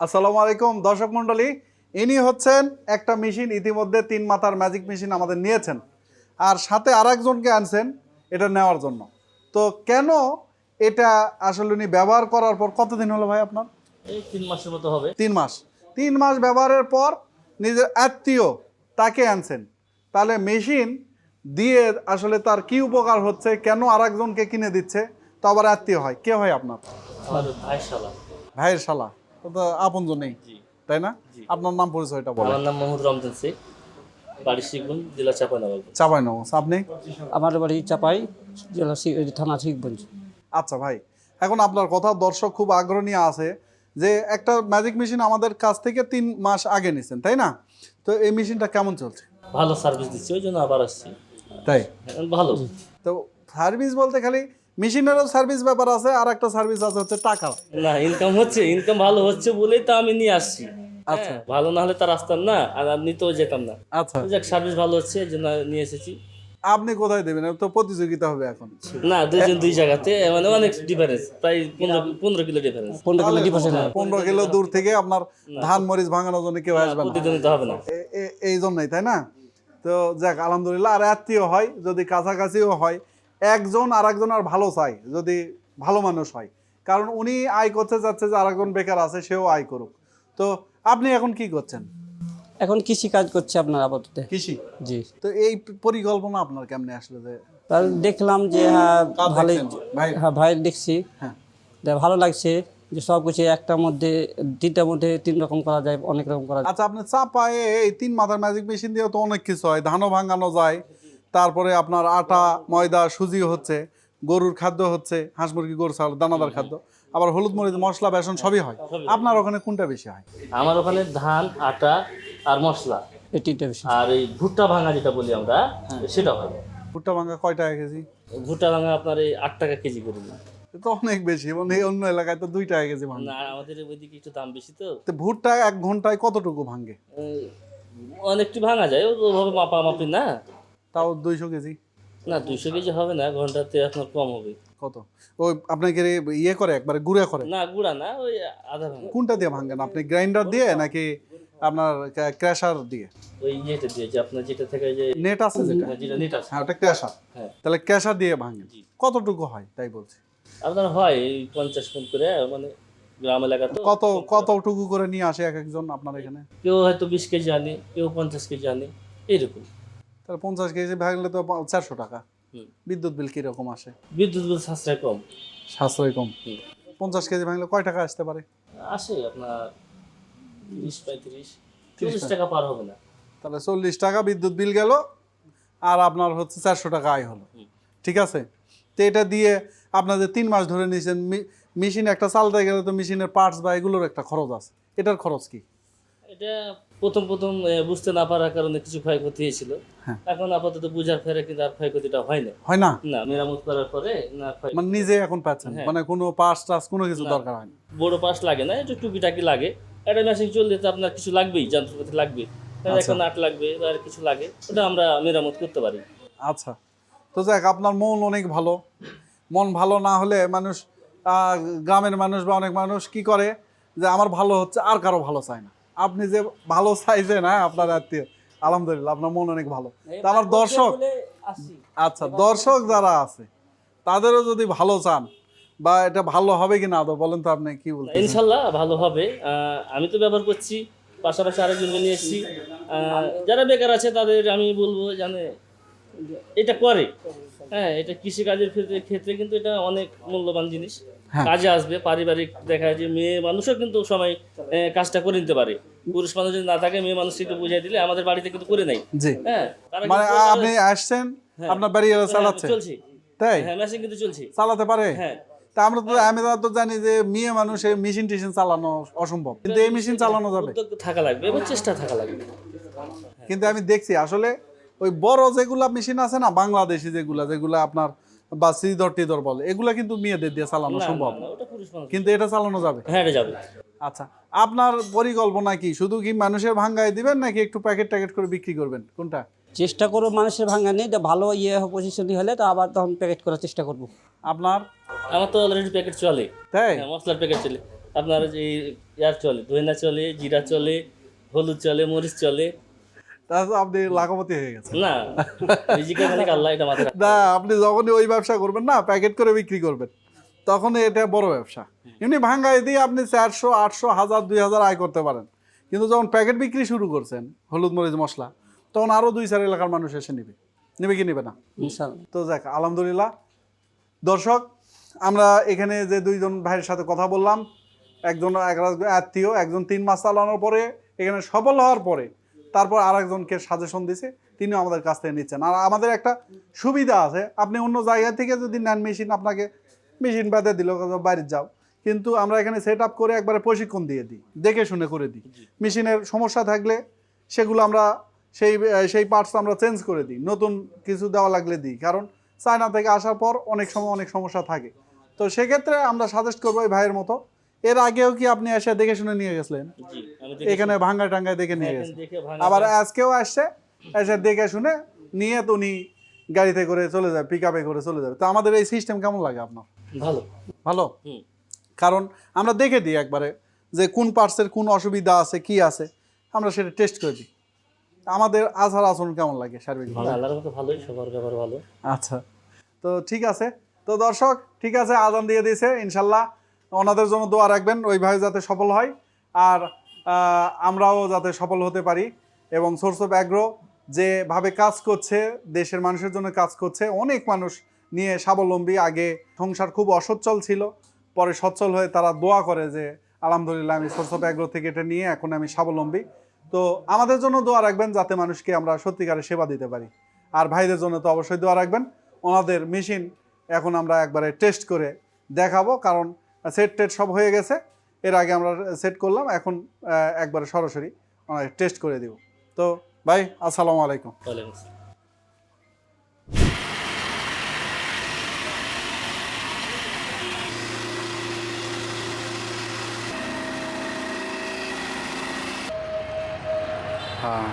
আসসালামু আলাইকুম দর্শক মণ্ডলী। ইনি হচ্ছেন একটা মেশিন ইতিমধ্যে তিন মাথার ম্যাজিক মেশিন আমাদের নিয়েছেন। আর সাথে আর একজনকে আনছেন এটা নেওয়ার জন্য। তো কেন এটা আসলে উনি ব্যবহার করার পর কতদিন হলো ভাই আপনার? এই তিন মাসের মতো হবে। তিন মাস। তিন মাস ব্যবহারের পর নিজের আত্মীয় তাকে আনছেন। তাহলে মেশিন দিয়ে আসলে তার কি উপকার হচ্ছে কেন আর একজনকে কিনে দিচ্ছে তো আবার আত্মীয় হয়। কে হয় আপনার? আমার ভাই শালা ভাইয়ের শালা। আপনজন নেই। তাই না? আপনার নাম পরিচয়টা বলেন। আমার নাম মোহাম্মদ রমজান শেখ বাড়ি শিখবন জেলা চাপানগর চাপাই আপনি? আমার বাড়ি চাপাই জেলা থানা শিখগঞ্জ আচ্ছা ভাই এখন আপনার কথা দর্শক খুব আগ্রহ নিয়ে আছে যে একটা ম্যাজিক মেশিন আমাদের কাছ থেকে তিন মাস আগে নিছেন তাই না? তো এই মেশিনটা কেমন চলছে? ভালো সার্ভিস দিচ্ছে ওই জন্য আবার আসছি। তাই? ভালো। তো সার্ভিস বলতে খালি মেশিনেরও সার্ভিস ব্যাপার আছে আর একটা সার্ভিস আছে হচ্ছে টাকা। না ইনকাম হচ্ছে ইনকাম ভালো হচ্ছে বলেই তো আমি নিয়ে আসছি। আচ্ছা। হ্যাঁ, ভালো না হলে তার আসতাম না আর আমি নিতেও যেতাম না। আচ্ছা। যাক সার্ভিস ভালো হচ্ছে এই জন্য নিয়ে এসেছি। আপনি কোথায় দেবেন? তো প্রতিযোগিতা হবে এখন। না দুইজন দুই জায়গাতে মানে অনেক ডিফারেন্স প্রায় পনেরো পনেরো কিলো ডিফারেন্স পনেরো কিলো ডিপোজিট পনেরো কিলো দূর থেকে আপনার ধান মরিচ ভাঙানোর জন্য কেউ আসবে না। প্রতিদ্বন্দ্বিতা হবে না। এই জন্যই তাই না? তো যাক আলহামদুলিল্লাহ আর আত্মীয় হয় যদি কাছাকাছিও হয় একজন আর একজন আর ভালো চাই যদি ভালো মানুষ হয়। কারণ উনি আয় করতে যাচ্ছে যে আরেকজন বেকার আছে সেও আয় করুক। তো আপনি এখন কি করছেন? এখন কৃষি কাজ করছে আপনার আপাতত। কৃষি? জি। তো এই পরিকল্পনা আপনার কেমনে আসলে যে তার দেখলাম যে হ্যাঁ ভাই। হ্যাঁ ভাই দেখছি। হ্যাঁ। ভালো লাগছে যে সব কিছু একটার মধ্যে তিনটার মধ্যে তিন রকম করা যায় অনেক রকম করা যায়। আচ্ছা আপনি চাপায়ে এই তিন মাথার ম্যাজিক মেশিন দিয়ে তো অনেক কিছু হয় ধানও ভাঙানো যায় তারপরে আপনার আটা ময়দা সুজি হচ্ছে গরুর খাদ্য হচ্ছে হাঁস মুরগি গরু ছাগল দানাদার খাদ্য। আবার হলুদ মরিচ মশলা বেসন সবই হয়। আপনার ওখানে কোনটা বেশি হয়? আমার ওখানে ধান আটা আর মশলা। এই তিনটা বিষয় আর এই ভুট্টা ভাঙা যেটা বলি আমরা সেটা হয়। ভুট্টা ভাঙা কয় টাকা কেজি? ভুট্টা ভাঙা আপনার এই আট টাকা কেজি করে দিন এ তো অনেক বেশি মানে এই অন্য এলাকায় তো দুই টাকা কেজি ভাঙে। না আমাদের ওইদিকে একটু দাম বেশি তো। তো ভুট্টা এক ঘন্টায় কতটুকু ভাঙে? অনেকটি ভাঙা যায় ওভাবে মাপা মাপি না। তাও দুইশো কেজি? না দুইশো কেজি হবে না ঘন্টাতে আপনার কম হবে। কত? ওই আপনাকে ইয়ে করে একবারে গুঁড়া করে? না গুড়া না ওই আধা ভাঙা। কোনটা দিয়ে ভাঙেন আপনি? গ্রাইন্ডার দিয়ে নাকি আপনার ক্র্যাশার দিয়ে? ওই ইয়েটা দিয়ে যে আপনার যেটা থেকে যে নেট আছে যেটা? যেটা নেট আছে। হ্যাঁ ওটা ক্র্যাশার। হ্যাঁ। তাহলে ক্যাশার দিয়ে ভাঙেন। কতটুকু হয় তাই বলছি? আপনার হয় এই পঞ্চাশ ফুট করে মানে গ্রাম এলাকা তো। কত কতটুকু করে নিয়ে আসে এক একজন আপনার এখানে? কেউ হয়তো বিশ কেজি আনে কেউ পঞ্চাশ কেজি আনে এইরকম তাহলে পঞ্চাশ কেজি ভাঙলে তো চারশো টাকা। বিদ্যুৎ বিল কীরকম আসে? বিদ্যুৎ বিল সাশ্রয় কম। সাশ্রয় কম। পঞ্চাশ কেজি ভাঙলে কয় টাকা আসতে পারে? আসে আপনার তিরিশ পঁয়ত্রিশ। চল্লিশ টাকা। পার হবে না। তাহলে চল্লিশ টাকা বিদ্যুৎ বিল গেল আর আপনার হচ্ছে চারশো টাকা আয় হলো। ঠিক আছে? তো এটা দিয়ে আপনাদের তিন মাস ধরে নিয়েছেন মেশিন একটা চালতে গেলে তো মেশিনের পার্টস বা এগুলোর একটা খরচ আছে। এটার খরচ কি? এটা প্রথম প্রথম বুঝতে না পারার কারণে কিছু ক্ষয়ক্ষতি হয়েছিল। হ্যাঁ। এখন আপাতত বুঝার ফেরে কিন্তু আর ক্ষয়ক্ষতিটা হয় না। হয় না? না মেরামত করার পরে না মানে নিজে এখন পাচ্ছেন? হ্যাঁ। মানে কোনো পার্টস টাস কোনো কিছু দরকার হয় না বড় পাশ লাগে না একটু টুকিটাকি লাগে। একটা মেশিন চললে তো আপনার কিছু লাগবেই যন্ত্রপাতি লাগবে। আচ্ছা। একটা নাট লাগবে বা আর কিছু লাগে ওটা আমরা মেরামত করতে পারি। আচ্ছা। তো যাক আপনার মন অনেক ভালো। মন ভালো না হলে মানুষ গ্রামের মানুষ বা অনেক মানুষ কি করে? যে আমার ভালো হচ্ছে আর কারও ভালো চায় না। আপনি যে ভালো সাইজে না আপনার আত্মীয় আলহামদুলিল্লাহ আপনার মন অনেক ভালো। তা আমার দর্শক আচ্ছা দর্শক যারা আছে তাদেরও যদি ভালো চান বা এটা ভালো হবে কি না বলেন তো আপনি কি বলছেন ইনশাল্লাহ ভালো হবে। আমি তো ব্যবহার করছি পাশাপাশি আরেকজনকে নিয়ে এসেছি। যারা বেকার আছে তাদের আমি বলব জানে এটা করে। হ্যাঁ এটা কৃষিকাজের ক্ষেত্রে ক্ষেত্রে কিন্তু এটা অনেক মূল্যবান জিনিস। হ্যাঁ। কাজে আসবে পারিবারিক দেখা যায় যে মেয়ে মানুষও কিন্তু সবাই কাজটা করে নিতে পারে। পুরুষ মানুষ যদি না থাকে মেয়ে মানুষকে একটু বুঝিয়ে দিলে আমাদের বাড়িতে কিন্তু করে নেই। জি। হ্যাঁ তারা মানে কিন্তু আপনি আসছেন আপনার বাড়ি এলো চালাচ্ছে চলছে। তাই? হ্যাঁ মেশিন কিন্তু চলছে। চালাতে পারে? হ্যাঁ। তা আমরা তো আমি তো জানি যে মেয়ে মানুষ এই মেশিন টেশিন চালানো অসম্ভব। কিন্তু এই মেশিন চালানো যাবে। উদ্যোগ থাকা লাগবে এবং চেষ্টা থাকা লাগবে। কিন্তু আমি দেখছি আসলে ওই বড় যেগুলা মেশিন আছে না বাংলাদেশি যেগুলা যেগুলা আপনার বা শ্রীধর টিধর বলে এগুলা কিন্তু মেয়েদের দিয়ে চালানো সম্ভব। কিন্তু এটা চালানো যাবে? হ্যাঁ এটা যাবে। আচ্ছা আপনার পরিকল্পনা কি? শুধু কি মানুষের ভাঙ্গায় দিবেন নাকি একটু প্যাকেট ট্যাকেট করে বিক্রি করবেন? কোনটা? চেষ্টা করব মানুষের ভাঙা নেই ভালো ইয়ে পজিশন হলে তো আবার তখন প্যাকেট করার চেষ্টা করব। আপনার? আমার তো অলরেডি প্যাকেট চলে। তাই? হ্যাঁ মশলার প্যাকেট চলে। আপনার যে ইয়ার চলে দইনা চলে জিরা চলে হলুদ চলে মরিচ চলে। তাহলে আপনি লাখপতি হয়ে গেছেন। না রিজিকের আল্লাহ এটা মাথায় না আপনি যখনই ওই ব্যবসা করবেন না প্যাকেট করে বিক্রি করবেন তখন এটা বড় ব্যবসা। এমনি ভাঙ্গায় দিয়ে আপনি চারশো আটশো হাজার দুই হাজার আয় করতে পারেন। কিন্তু যখন প্যাকেট বিক্রি শুরু করছেন হলুদ মরিচ মশলা তখন আরও দুই চার এলাকার মানুষ এসে নেবে। নেবে কি নেবে না? তো যাক আলহামদুলিল্লাহ। দর্শক আমরা এখানে যে দুইজন ভাইয়ের সাথে কথা বললাম একজন এক আত্মীয় একজন তিন মাস চালানোর পরে এখানে সফল হওয়ার পরে তারপর আরেকজনকে সাজেশন দিছে তিনিও আমাদের কাছ থেকে নিচ্ছেন। আর আমাদের একটা সুবিধা আছে আপনি অন্য জায়গা থেকে যদি নেন মেশিন আপনাকে মেশিন বেঁধে দিল বাইরে যাও। কিন্তু আমরা এখানে সেট আপ করে একবারে প্রশিক্ষণ দিয়ে দিই দেখে শুনে করে দিই। মেশিনের সমস্যা থাকলে সেগুলো আমরা সেই সেই পার্টস আমরা চেঞ্জ করে দিই নতুন কিছু দেওয়া লাগলে দিই। কারণ চায়না থেকে আসার পর অনেক সময় অনেক সমস্যা থাকে। তো সেক্ষেত্রে আমরা সাজেস্ট করব এই ভাইয়ের মতো এর আগেও কি আপনি এসে দেখে শুনে নিয়ে গেছিলেন? এখানে ভাঙ্গা টাঙ্গায় দেখে নিয়ে দেখে ভাঙা আবার আজকেও আসছে এসে দেখে শুনে নিয়ে তো উনি গাড়িতে করে চলে যাবে পিক আপে করে চলে যাবে। তো আমাদের এই সিস্টেম কেমন লাগে আপনার? ভালো। ভালো? কারণ আমরা দেখে দিই একবারে যে কোন পার্টসের কোন অসুবিধা আছে কি আছে আমরা সেটা টেস্ট করে দিই। আমাদের আচার আচরণ কেমন লাগে সার্বিক ভালোই সবার ব্যাপার ভালো। আচ্ছা তো ঠিক আছে। তো দর্শক ঠিক আছে আজান দিয়ে দিয়েছে ইনশাল্লাহ। ওনাদের জন্য দোয়া রাখবেন ওইভাবে যাতে সফল হয়। আর আমরাও যাতে সফল হতে পারি। এবং সোর্স অফ অ্যাগ্রো যেভাবে কাজ করছে, দেশের মানুষের জন্য কাজ করছে, অনেক মানুষ নিয়ে স্বাবলম্বী। আগে সংসার খুব অসচ্ছল ছিল, পরে সচ্ছল হয়ে তারা দোয়া করে যে, আলহামদুলিল্লাহ, আমি সোর্স অফ অ্যাগ্রো থেকে এটা নিয়ে এখন আমি স্বাবলম্বী। তো আমাদের জন্য দোয়া রাখবেন যাতে মানুষকে আমরা সত্যিকারে সেবা দিতে পারি। আর ভাইদের জন্য তো অবশ্যই দোয়া রাখবেন। ওনাদের মেশিন এখন আমরা একবারে টেস্ট করে দেখাবো, কারণ সেট টেট সব হয়ে গেছে। এর আগে আমরা সেট করলাম এখন একবারে সরাসরি টেস্ট করে দিব। তো ভাই আসসালামু আলাইকুম। ওয়ালাইকুম আসসালাম। हाँ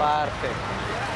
Perfecto.